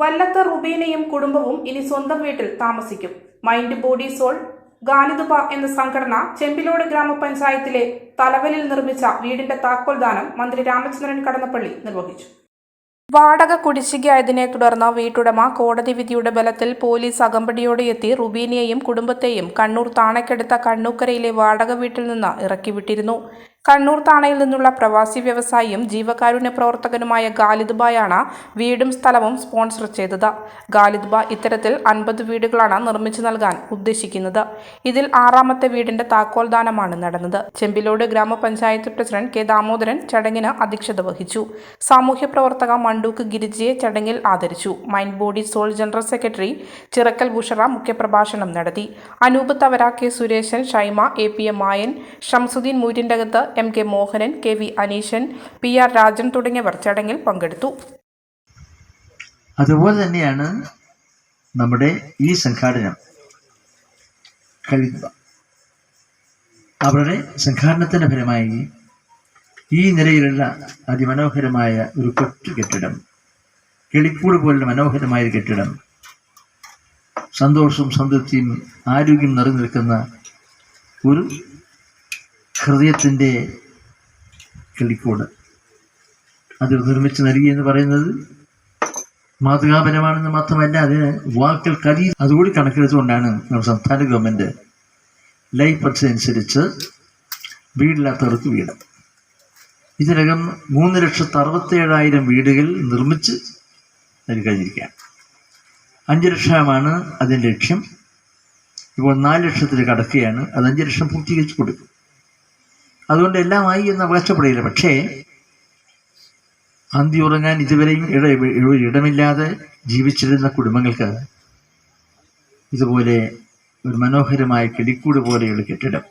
വല്ലത്ത് റുബീനയും കുടുംബവും ഇനി സ്വന്തം വീട്ടിൽ താമസിക്കും. മൈൻഡ് ബോഡി സോൾ ഗാനിതുബ എന്ന സംഘടന ചെമ്പിലോട് ഗ്രാമപഞ്ചായത്തിലെ തലവലിൽ നിർമ്മിച്ച വീടിന്റെ താക്കോൽ ദാനം മന്ത്രി രാമചന്ദ്രൻ കടന്നപ്പള്ളി നിർവഹിച്ചു. വാടക കുടിശ്ശികയായതിനെ തുടർന്ന് വീട്ടുടമ കോടതി വിധിയുടെ ബലത്തിൽ പോലീസ് അകമ്പടിയോടെ എത്തി റുബീനയെയും കുടുംബത്തെയും കണ്ണൂർ താണക്കെടുത്ത കണ്ണൂക്കരയിലെ വാടക വീട്ടിൽ നിന്ന് ഇറക്കിവിട്ടിരുന്നു. കണ്ണൂർ താണയിൽ നിന്നുള്ള പ്രവാസി വ്യവസായിയും ജീവകാരുണ്യ പ്രവർത്തകനുമായ ഗാലിദ്ബായാണ് വീടും സ്ഥലവും സ്പോൺസർ ചെയ്തത്. ഗാലിദ്ബ ഇത്തരത്തിൽ അൻപത് വീടുകളാണ് നിർമ്മിച്ചു നൽകാൻ ഉദ്ദേശിക്കുന്നത്. ഇതിൽ ആറാമത്തെ വീടിന്റെ താക്കോൽദാനമാണ് നടന്നത്. ചെമ്പിലോട് ഗ്രാമപഞ്ചായത്ത് പ്രസിഡന്റ് കെ ദാമോദരൻ ചടങ്ങിന് അധ്യക്ഷത വഹിച്ചു. സാമൂഹ്യ പ്രവർത്തക മണ്ടൂക്ക് ഗിരിജിയെ ചടങ്ങിൽ ആദരിച്ചു. Mind body soul general secretary Chirakkal Bushara മുഖ്യപ്രഭാഷണം നടത്തി. Anoop Thavara K Suresan Shaima A P M Mayan Shamsuddeen Moorintakath M K Mohanan K V Aneesan P R Rajan തുടങ്ങിയവർ ചടങ്ങിൽ പങ്കെടുത്തു. അതുപോലെ തന്നെയാണ് നമ്മുടെ ഈ സംഘാടനം കഴിയുക. അവരുടെ സംഘാടനത്തിന്റെ ഫലമായി ഈ നിലയിലുള്ള അതിമനോഹരമായ ഒരു കൊച്ചു കെട്ടിടം കിളിക്കൂട് പോലുള്ള മനോഹരമായ ഒരു കെട്ടിടം സന്തോഷവും സംതൃപ്തിയും ആരോഗ്യം നിറഞ്ഞു നിൽക്കുന്ന ഒരു ഹൃദയത്തിന്റെ കിളിക്കോട്. അത് നിർമ്മിച്ച് നൽകി എന്ന് പറയുന്നത് മാതൃകാപരമാണെന്ന് മാത്രമല്ല അതിന് വാക്കുകൾ കരി അതുകൂടി കണക്കെടുത്തുകൊണ്ടാണ് നമ്മുടെ സംസ്ഥാന ഗവൺമെന്റ് ലൈഫ് പദ്ധതി അനുസരിച്ച് വീടില്ലാത്തവർക്ക് വീട്. ഇതിനകം മൂന്ന് ലക്ഷത്തി അറുപത്തേഴായിരം വീടുകൾ നിർമ്മിച്ച് അതിൽ കഴിഞ്ഞിരിക്കുകയാണ് അഞ്ച് ലക്ഷമാണ് അതിന്റെ ലക്ഷ്യം. ഇപ്പോൾ നാല് ലക്ഷത്തിൽ കടക്കുകയാണ്. അത് അഞ്ച് ലക്ഷം പൂർത്തീകരിച്ച് കൊടുക്കും. അതുകൊണ്ട് എല്ലാമായി എന്ന് അവകാശപ്പെടുകയില്ല പക്ഷേ അന്തി ഉറങ്ങാൻ ഇതുവരെയും ഇട ഇടമില്ലാതെ ജീവിച്ചിരുന്ന കുടുംബങ്ങൾക്ക് ഇതുപോലെ ഒരു മനോഹരമായ കിളിക്കൂട് പോലെയുള്ള കെട്ടിടം